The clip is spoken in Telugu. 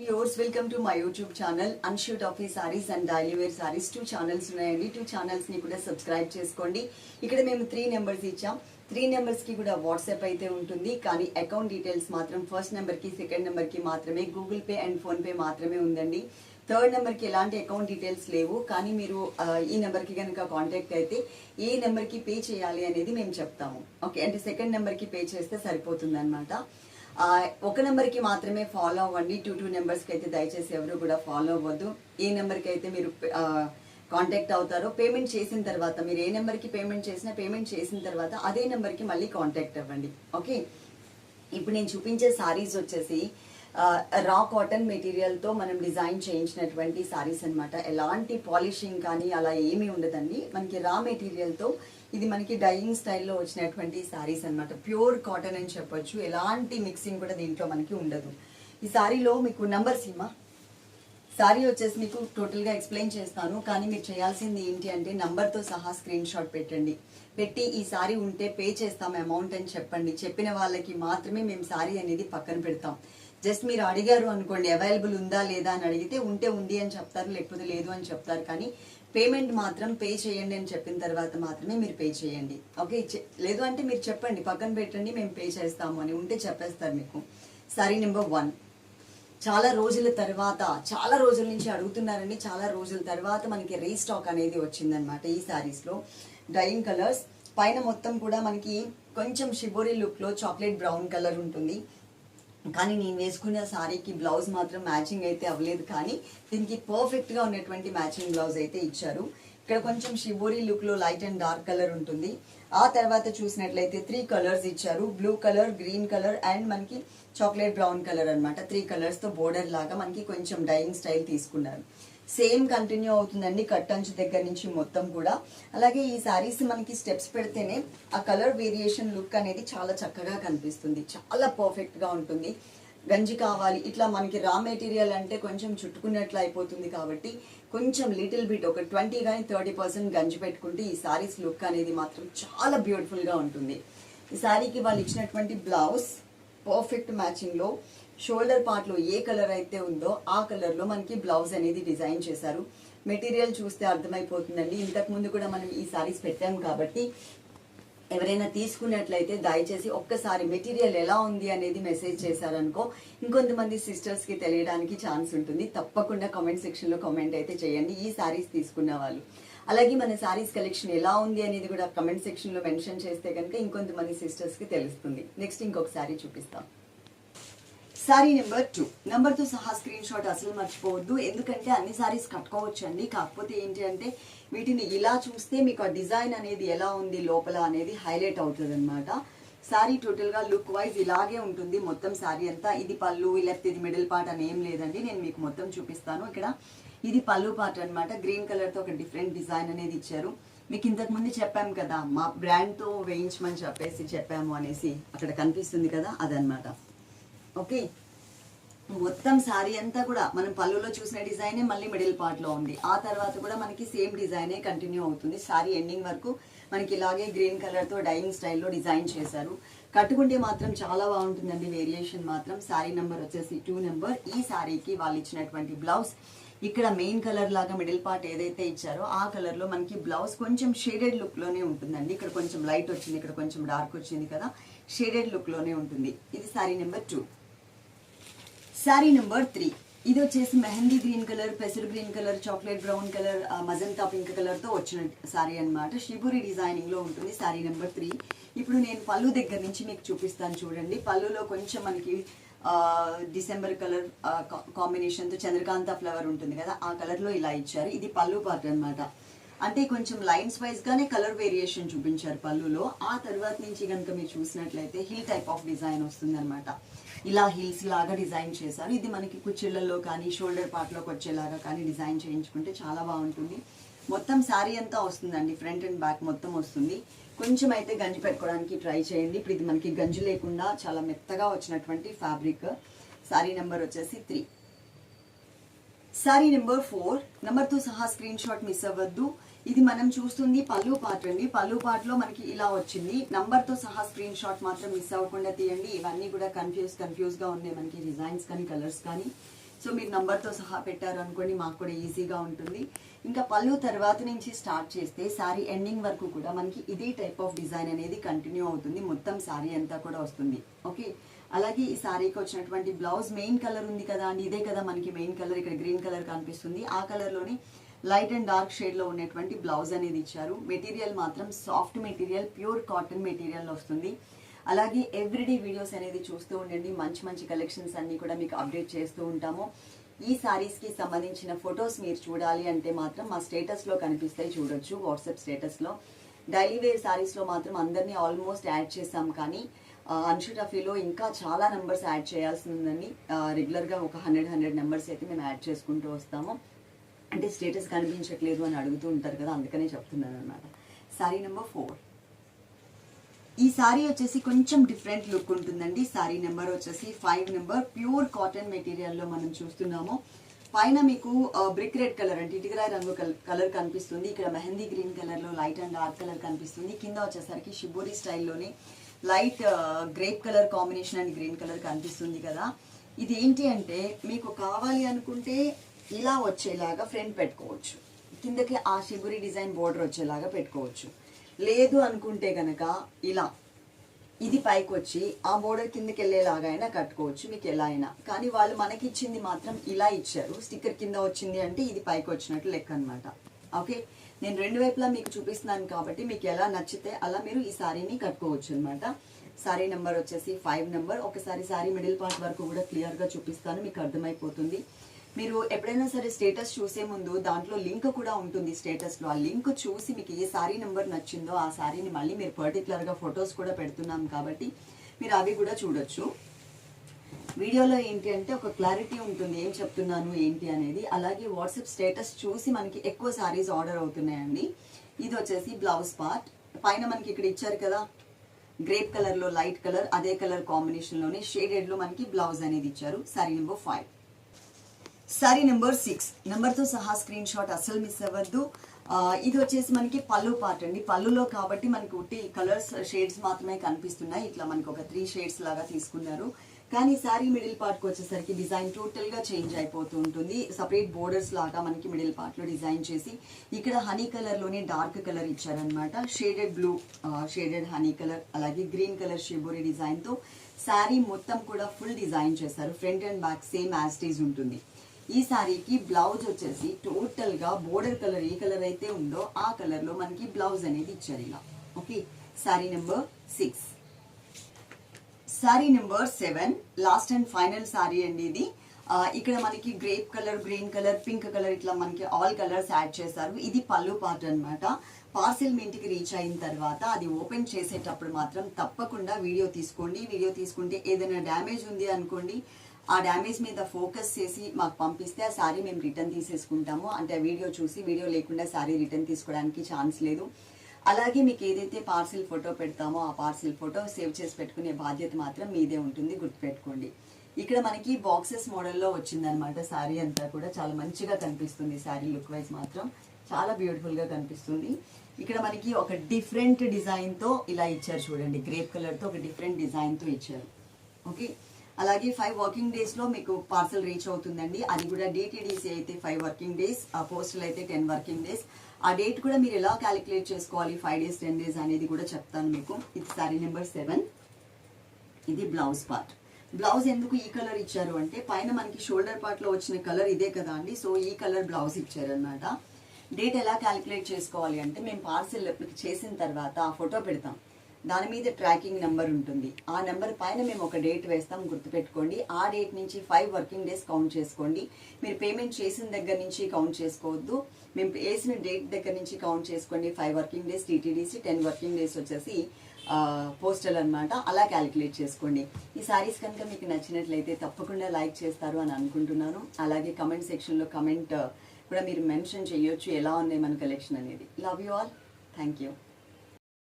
Viewers welcome to my YouTube channel అన్షూట్ office saris and daily wear saris two channels ఉన్నాయండి. టూ ఛానల్స్ని కూడా సబ్స్క్రైబ్ చేసుకోండి. ఇక్కడ మేము త్రీ నెంబర్స్ ఇచ్చాం. త్రీ నెంబర్స్కి కూడా వాట్సాప్ అయితే ఉంటుంది. కానీ అకౌంట్ డీటెయిల్స్ మాత్రం ఫస్ట్ నెంబర్కి సెకండ్ నెంబర్కి మాత్రమే Google Pay and PhonePe మాత్రమే ఉందండి. థర్డ్ నెంబర్కి ఎలాంటి అకౌంట్ డీటెయిల్స్ లేవు. కానీ మీరు ఈ నెంబర్కి కనుక కాంటాక్ట్ అయితే ఏ నెంబర్కి పే చేయాలి అనేది మేము చెప్తాము. ఓకే అంటే సెకండ్ నెంబర్కి పే చేస్తే సరిపోతుంది అనమాట ఒక నెంబర్కి మాత్రమే ఫాలో అవ్వండి. టూ టూ నెంబర్స్కి అయితే దయచేసి ఎవరు కూడా ఫాలో అవ్వద్దు. ఏ నెంబర్కి అయితే మీరు కాంటాక్ట్ అవుతారో పేమెంట్ చేసిన తర్వాత మీరు ఏ నెంబర్కి పేమెంట్ చేసినా పేమెంట్ చేసిన తర్వాత అదే నెంబర్కి మళ్ళీ కాంటాక్ట్ అవ్వండి. ఓకే? ఇప్పుడు నేను చూపించే సారీస్ వచ్చేసి రా కాటన్ మెటీరియల్తో మనం డిజైన్ చేయించినటువంటి సారీస్ అన్నమాట. ఎలాంటి పాలిషింగ్ కానీ అలా ఏమీ ఉండదండి. మనకి రా మెటీరియల్తో ఇది మనకి డైయింగ్ స్టైల్లో వచ్చినటువంటి సారీస్ అన్నమాట. ప్యూర్ కాటన్ అని చెప్పొచ్చు. ఎలాంటి మిక్సింగ్ కూడా దీంట్లో మనకి ఉండదు. ఈ సారీలో మీకు నంబర్ సీమా సారీ వచ్చేసి మీకు టోటల్గా ఎక్స్ప్లెయిన్ చేస్తాను. కానీ మీరు చేయాల్సింది ఏంటి అంటే నంబర్తో సహా స్క్రీన్ షాట్ పెట్టండి. పెట్టి ఈ సారీ ఉంటే పే చేస్తాం అమౌంట్ అని చెప్పండి. చెప్పిన వాళ్ళకి మాత్రమే మేము సారీ అనేది పక్కన పెడతాం. జస్ట్ మీరు అడిగారు అనుకోండి అవైలబుల్ ఉందా లేదా అని అడిగితే ఉంటే ఉంది అని చెప్తారు లేకపోతే లేదు అని చెప్తారు. కానీ పేమెంట్ మాత్రం పే చేయండి అని చెప్పిన తర్వాత మాత్రమే మీరు పే చేయండి. ఓకే లేదు అంటే మీరు చెప్పండి పక్కన పెట్టండి మేము పే చేస్తాము అని ఉంటే చెప్పేస్తారు మీకు. సారీ నెంబర్ వన్ చాలా రోజుల తర్వాత చాలా రోజుల నుంచి అడుగుతున్నారండి చాలా రోజుల తర్వాత మనకి రీస్టాక్ అనేది వచ్చిందనమాట ఈ సారీస్లో డైయింగ్ కలర్స్ పైన మొత్తం కూడా మనకి కొంచెం షిబోరి లుక్లో చాక్లెట్ బ్రౌన్ కలర్ ఉంటుంది. కానీ నేను వేసుకున్న శారీకి బ్లౌజ్ మాత్రం మ్యాచింగ్ అయితే అవ్వలేదు కానీ దీనికి పర్ఫెక్ట్గా ఉన్నటువంటి మ్యాచింగ్ బ్లౌజ్ అయితే ఇచ్చారు. ఇక్కడ కొంచెం షిబోరి లుక్లో లైట్ అండ్ డార్క్ కలర్ ఉంటుంది. ఆ తర్వాత చూసినట్లయితే త్రీ కలర్స్ ఇచ్చారు. Blue colour green colour and మనకి చాక్లెట్ బ్రౌన్ కలర్ అన్నమాట. త్రీ కలర్స్తో బోర్డర్ లాగా మనకి కొంచెం డైయింగ్ స్టైల్ తీసుకున్నారు. సేమ్ కంటిన్యూ అవుతుందండి కట్ అంచు దగ్గర నుంచి మొత్తం కూడా. అలాగే ఈ శారీస్ మనకి స్టెప్స్ పెడితేనే ఆ కలర్ వేరియేషన్ లుక్ అనేది చాలా చక్కగా కనిపిస్తుంది. చాలా పర్ఫెక్ట్గా ఉంటుంది. గంజి కావాలి ఇట్లా మనకి రా మెటీరియల్ అంటే కొంచెం చుట్టుకున్నట్లు అయిపోతుంది కాబట్టి కొంచెం లిటిల్ బిట్ ఒక ట్వంటీ కానీ థర్టీ పర్సెంట్ గంజి పెట్టుకుంటే ఈ శారీస్ లుక్ అనేది మాత్రం చాలా బ్యూటిఫుల్గా ఉంటుంది. ఈ శారీకి వాళ్ళు ఇచ్చినటువంటి బ్లౌజ్ పర్ఫెక్ట్ మ్యాచింగ్లో షోల్డర్ పార్ట్లో ఏ కలర్ అయితే ఉందో ఆ కలర్లో మనకి బ్లౌజ్ అనేది డిజైన్ చేశారు. మెటీరియల్ చూస్తే అర్థమైపోతుందండి. ఇంతకుముందు కూడా మనం ఈ సారీస్ పెట్టాం కాబట్టి ఎవరైనా తీసుకున్నట్లయితే దయచేసి ఒక్కసారి మెటీరియల్ ఎలా ఉంది అనేది మెసేజ్ చేశారనుకో ఇంకొంతమంది సిస్టర్స్కి తెలియడానికి ఛాన్స్ ఉంటుంది. తప్పకుండా కామెంట్ సెక్షన్లో కామెంట్ అయితే చేయండి. ఈ సారీస్ తీసుకున్న వాళ్ళు. అలాగే మన సారీస్ కలెక్షన్ ఎలా ఉంది అనేది కూడా కమెంట్ సెక్షన్లో మెన్షన్ చేస్తే కనుక ఇంకొంతమంది సిస్టర్స్కి తెలుస్తుంది. నెక్స్ట్ ఇంకొక సారీ చూపిస్తాం. Sari number two. నెంబర్తో సహా స్క్రీన్ షాట్ అసలు మర్చిపోవద్దు. ఎందుకంటే అన్ని సారీస్ కట్టుకోవచ్చండి. కాకపోతే ఏంటి అంటే వీటిని ఇలా చూస్తే మీకు ఆ డిజైన్ అనేది ఎలా ఉంది లోపల అనేది హైలైట్ అవుతుంది అనమాట శారీ టోటల్గా లుక్ వైజ్ ఇలాగే ఉంటుంది మొత్తం శారీ అంతా. ఇది పళ్ళు లేకపోతే ఇది మిడిల్ పార్ట్ అని ఏం లేదండి. నేను మీకు మొత్తం చూపిస్తాను. ఇక్కడ ఇది పళ్ళు పార్ట్ అనమాట గ్రీన్ కలర్తో ఒక డిఫరెంట్ డిజైన్ అనేది ఇచ్చారు. మీకు ఇంతకుముందు చెప్పాము కదా మా బ్రాండ్తో వేయించమని చెప్పేసి చెప్పాము అనేసి అక్కడ కనిపిస్తుంది కదా అదనమాట ఓకే. మొత్తం శారీ అంతా కూడా మనం పళ్ళులో చూసిన డిజైనే మళ్ళీ మిడిల్ పార్ట్లో ఉంది. ఆ తర్వాత కూడా మనకి సేమ్ డిజైనే కంటిన్యూ అవుతుంది. శారీ ఎండింగ్ వరకు మనకి ఇలాగే గ్రీన్ కలర్తో డైనింగ్ డైయింగ్ స్టైల్లో డిజైన్ చేశారు. కట్టుకుంటే మాత్రం చాలా బాగుంటుందండి వేరియేషన్ మాత్రం. శారీ నెంబర్ వచ్చేసి టూ నెంబర్. ఈ శారీకి వాళ్ళు ఇచ్చినటువంటి బ్లౌజ్ ఇక్కడ మెయిన్ కలర్ లాగా మిడిల్ పార్ట్ ఏదైతే ఇచ్చారో ఆ కలర్లో మనకి బ్లౌజ్ కొంచెం షేడెడ్ లుక్లోనే ఉంటుందండి. ఇక్కడ కొంచెం లైట్ వచ్చింది ఇక్కడ కొంచెం డార్క్ వచ్చింది కదా షేడెడ్ లుక్లోనే ఉంటుంది. ఇది sari number two. Sari number three ఇది వచ్చేసి mehndi green colour పెసర్ green colour chocolate brown colour magenta pink కలర్తో వచ్చిన శారీ అనమాట షిబురి డిజైనింగ్లో ఉంటుంది శారీ నెంబర్ త్రీ ఇప్పుడు నేను పళ్ళు దగ్గర నుంచి మీకు చూపిస్తాను చూడండి. పళ్ళులో కొంచెం మనకి డిసెంబర్ కలర్ కాంబినేషన్తో చంద్రకాంత ఫ్లవర్ ఉంటుంది కదా ఆ కలర్లో ఇలా ఇచ్చారు. ఇది పళ్ళు పార్ట్ అనమాట అంటే కొంచెం లైన్స్ వైజ్గానే కలర్ వేరియేషన్ చూపించారు పళ్ళులో. ఆ తర్వాత నుంచి కనుక మీరు చూసినట్లయితే హిల్ టైప్ ఆఫ్ డిజైన్ వస్తుంది అనమాట ఇలా హీల్స్ లాగా డిజైన్ చేశారు. ఇది మనకి కుచ్చిళ్ళల్లో కానీ షోల్డర్ పార్ట్లోకి వచ్చేలాగా కానీ డిజైన్ చేయించుకుంటే చాలా బాగుంటుంది. మొత్తం శారీ అంతా వస్తుందండి. ఫ్రంట్ అండ్ బ్యాక్ మొత్తం వస్తుంది. కొంచెం అయితే గంజి పెట్టుకోవడానికి ట్రై చేయండి. ఇప్పుడు ఇది మనకి గంజు లేకుండా చాలా మెత్తగా వచ్చినటువంటి ఫ్యాబ్రిక్ శారీ నెంబర్ వచ్చేసి త్రీ సారీ నెంబర్ ఫోర్ నెంబర్తో సహా స్క్రీన్ షాట్ మిస్ అవ్వద్దు ఇది మనం చూస్తుంది పళ్ళు పార్ట్ అండి. పళ్ళు పార్ట్ మనకి ఇలా వచ్చింది. నంబర్తో సహా స్క్రీన్ షాట్ మాత్రం మిస్ అవ్వకుండా తీయండి. ఇవన్నీ కూడా కన్ఫ్యూజ్ కన్ఫ్యూజ్గా ఉన్నాయి మనకి డిజైన్స్ కానీ కలర్స్ కానీ. సో మీరు నంబర్తో సహా పెట్టారు అనుకోండి మాకు కూడా ఈజీగా ఉంటుంది. ఇంకా పళ్ళు తర్వాత నుంచి స్టార్ట్ చేస్తే శారీ ఎండింగ్ వరకు కూడా మనకి ఇదే టైప్ ఆఫ్ డిజైన్ అనేది కంటిన్యూ అవుతుంది. మొత్తం శారీ అంతా కూడా వస్తుంది. ఓకే అలాగే ఈ శారీకి వచ్చినటువంటి బ్లౌజ్ మెయిన్ కలర్ ఉంది కదా అండి ఇదే కదా మనకి మెయిన్ కలర్ ఇక్కడ గ్రీన్ కలర్ కనిపిస్తుంది. ఆ కలర్లోని లైట్ అండ్ డార్క్ షేడ్లో ఉన్నటువంటి బ్లౌజ్ అనేది ఇచ్చారు. మెటీరియల్ మాత్రం soft material pure cotton material వస్తుంది. అలాగే ఎవ్రీడే వీడియోస్ అనేది చూస్తూ ఉండండి. మంచి మంచి కలెక్షన్స్ అన్ని కూడా మీకు అప్డేట్ చేస్తూ ఉంటాము. ఈ శారీస్కి సంబంధించిన ఫొటోస్ మీరు చూడాలి అంటే మాత్రం మా స్టేటస్లో కనిపిస్తాయి చూడొచ్చు. వాట్సాప్ స్టేటస్లో డైలీ వేర్ శారీస్లో మాత్రం అందరినీ ఆల్మోస్ట్ యాడ్ చేసాం కానీ అన్షు టఫీలో ఇంకా చాలా నెంబర్స్ యాడ్ చేయాల్సి ఉందని రెగ్యులర్గా ఒక హండ్రెడ్ హండ్రెడ్ నెంబర్స్ అయితే మేము యాడ్ చేసుకుంటూ వస్తాము. అంటే స్టేటస్ కనిపించట్లేదు అని అడుగుతూ ఉంటారు కదా అందుకనే చెప్తున్నాను అనమాట సారీ నెంబర్ ఫోర్ ఈ సారీ వచ్చేసి కొంచెం డిఫరెంట్ లుక్ ఉంటుందండి. సారీ నెంబర్ వచ్చేసి ఫైవ్ నెంబర్ ప్యూర్ కాటన్ మెటీరియల్లో మనం చూస్తున్నాము. పైన మీకు బ్రిక్ రెడ్ కలర్ అంటే ఇటుకరాయి రంగు కలర్ కనిపిస్తుంది. ఇక్కడ మెహందీ గ్రీన్ కలర్లో లైట్ అండ్ డార్క్ కలర్ కనిపిస్తుంది. కింద వచ్చేసరికి shibori స్టైల్లోనే light grape colour combination and green colour కనిపిస్తుంది కదా. ఇది ఏంటి అంటే మీకు కావాలి అనుకుంటే ఇలా వచ్చేలాగా ఫ్రంట్ పెట్టుకోవచ్చు. కిందకి ఆ షిబురి డిజైన్ బోర్డర్ వచ్చేలాగా పెట్టుకోవచ్చు. లేదు అనుకుంటే కనుక ఇలా. ఇది పైకి వచ్చి ఆ బోర్డర్ కిందకి వెళ్ళేలాగా అయినా కట్టుకోవచ్చు మీకు ఎలా అయినా. కానీ వాళ్ళు మనకి ఇచ్చింది మాత్రం ఇలా ఇచ్చారు. స్టిక్కర్ కింద వచ్చింది అంటే ఇది పైకి వచ్చినట్లు లెక్క అనమాట ఓకే? నేను రెండు వైపులా మీకు చూపిస్తున్నాను కాబట్టి మీకు ఎలా నచ్చితే అలా మీరు ఈ శారీని కట్టుకోవచ్చు అనమాట శారీ నెంబర్ వచ్చేసి ఫైవ్ నెంబర్. ఒకసారి సారీ మిడిల్ పార్ట్ వరకు కూడా క్లియర్గా చూపిస్తాను మీకు అర్థమైపోతుంది. మీరు ఎప్పుడైనా సరే స్టేటస్ చూసే ముందు దాంట్లో లింక్ కూడా ఉంటుంది స్టేటస్లో. ఆ లింక్ చూసి మీకు ఏ శారీ నెంబర్ నచ్చిందో ఆ శారీని మళ్ళీ మీరు పర్టికులర్గా ఫొటోస్ కూడా పెడుతున్నాం కాబట్టి మీరు అవి కూడా చూడొచ్చు. వీడియోలో ఏంటి అంటే ఒక క్లారిటీ ఉంటుంది ఏం చెప్తున్నాను ఏంటి అనేది. అలాగే వాట్సాప్ స్టేటస్ చూసి మనకి ఎక్కువ శారీస్ ఆర్డర్ అవుతున్నాయండి. ఇది వచ్చేసి బ్లౌజ్ పార్ట్. పైన మనకి ఇక్కడ ఇచ్చారు కదా గ్రేప్ కలర్లో లైట్ కలర్ అదే కలర్ కాంబినేషన్లోనే షేడెడ్లో మనకి బ్లౌజ్ అనేది ఇచ్చారు. Sari number five sari number six నెంబర్తో సహా స్క్రీన్ షాట్ అస్సలు మిస్ అవ్వద్దు. ఇది వచ్చేసి మనకి పళ్ళు పార్ట్ అండి. పళ్ళులో కాబట్టి మనకి ఉట్టి కలర్స్ షేడ్స్ మాత్రమే కనిపిస్తున్నాయి. ఇట్లా మనకి ఒక త్రీ షేడ్స్ లాగా తీసుకున్నారు. కానీ సారీ మిడిల్ పార్ట్కి వచ్చేసరికి డిజైన్ టోటల్గా చేంజ్ అయిపోతూ ఉంటుంది. సపరేట్ బోర్డర్స్ లాగా మనకి మిడిల్ పార్ట్లో డిజైన్ చేసి ఇక్కడ హనీ కలర్లోనే డార్క్ కలర్ ఇచ్చారనమాట shaded blue shaded honey colour అలాగే గ్రీన్ కలర్ షిబోరి డిజైన్తో శారీ మొత్తం కూడా ఫుల్ డిజైన్ చేశారు. Front and back same as it is ఉంటుంది. ఈ సారీకి బ్లౌజ్ వచ్చేసి టోటల్గా బోర్డర్ కలర్ ఏ కలర్ అయితే ఉందో ఆ కలర్లో మనకి బ్లౌజ్ అనేది ఇచ్చారు ఇలా. Okay sari number six sari number seven last and final sari అండి ఇది ఇక్కడ మనకి grape colour green colour pink colour ఇట్లా మనకి ఆల్ కలర్స్ యాడ్ చేశారు. ఇది పళ్ళు పార్ట్ అన్నమాట. పార్సిల్ మీ ఇంటికి రీచ్ అయిన తర్వాత అది ఓపెన్ చేసేటప్పుడు మాత్రం తప్పకుండా వీడియో తీసుకోండి. వీడియో తీసుకుంటే ఏదైనా డ్యామేజ్ ఉంది అనుకోండి ఆ డ్యామేజ్ మీద ఫోకస్ చేసి మాకు పంపిస్తే ఆ శారీ మేము రిటర్న్ తీసేసుకుంటాము. అంటే ఆ వీడియో చూసి వీడియో లేకుండా శారీ రిటర్న్ తీసుకోవడానికి ఛాన్స్ లేదు. అలాగే మీకు ఏదైతే పార్సిల్ ఫోటో పెడతామో ఆ పార్సిల్ ఫోటో సేవ్ చేసి పెట్టుకునే బాధ్యత మాత్రం మీదే ఉంటుంది గుర్తుపెట్టుకోండి. ఇక్కడ మనకి బాక్సెస్ మోడల్లో వచ్చిందనమాట శారీ అంతా కూడా. చాలా మంచిగా కనిపిస్తుంది శారీ లుక్ వైజ్ మాత్రం. చాలా బ్యూటిఫుల్గా కనిపిస్తుంది. ఇక్కడ మనకి ఒక డిఫరెంట్ డిజైన్తో ఇలా ఇచ్చారు చూడండి. గ్రేప్ కలర్తో ఒక డిఫరెంట్ డిజైన్తో ఇచ్చారు. ఓకే? అలాగే ఫైవ్ వర్కింగ్ డేస్లో మీకు పార్సల్ రీచ్ అవుతుందండి. అది కూడా డిటీడీసీ అయితే ఫైవ్ వర్కింగ్ డేస్ ఆ పోస్టల్ అయితే టెన్ వర్కింగ్ డేస్. ఆ డేట్ కూడా మీరు ఎలా క్యాలిక్యులేట్ చేసుకోవాలి? ఫైవ్ డేస్ టెన్ డేస్ అనేది కూడా చెప్తాను మీకు. ఇది సారీ నెంబర్ సెవెన్ ఇది బ్లౌజ్ పార్ట్ బ్లౌజ్ ఎందుకు ఈ కలర్ ఇచ్చారు అంటే పైన మనకి షోల్డర్ పార్ట్లో వచ్చిన కలర్ ఇదే కదా అండి. సో ఈ కలర్ బ్లౌజ్ ఇచ్చారనమాట డేట్ ఎలా క్యాలిక్యులేట్ చేసుకోవాలి అంటే మేము పార్సిల్ చేసిన తర్వాత ఆ ఫోటో పెడతాం. దాని మీద ట్రాకింగ్ నెంబర్ ఉంటుంది. ఆ నెంబర్ పైన మేము ఒక డేట్ వేస్తాం గుర్తుపెట్టుకోండి. ఆ డేట్ నుంచి ఫైవ్ వర్కింగ్ డేస్ కౌంట్ చేసుకోండి. మీరు పేమెంట్ చేసిన దగ్గర నుంచి కౌంట్ చేసుకోవద్దు. మేము వేసిన డేట్ దగ్గర నుంచి కౌంట్ చేసుకోండి. Five working days DTDC ten working days వచ్చేసి పోస్టల్ అన్నమాట. అలా క్యాలిక్యులేట్ చేసుకోండి. ఈ సారీస్ కనుక మీకు నచ్చినట్లయితే తప్పకుండా లైక్ చేస్తారు అని అనుకుంటున్నాను. అలాగే కమెంట్ సెక్షన్లో కమెంట్ కూడా మీరు మెన్షన్ చేయొచ్చు. ఎలా ఉన్నాయి మన కలెక్షన్ అనేది. Love you all thank you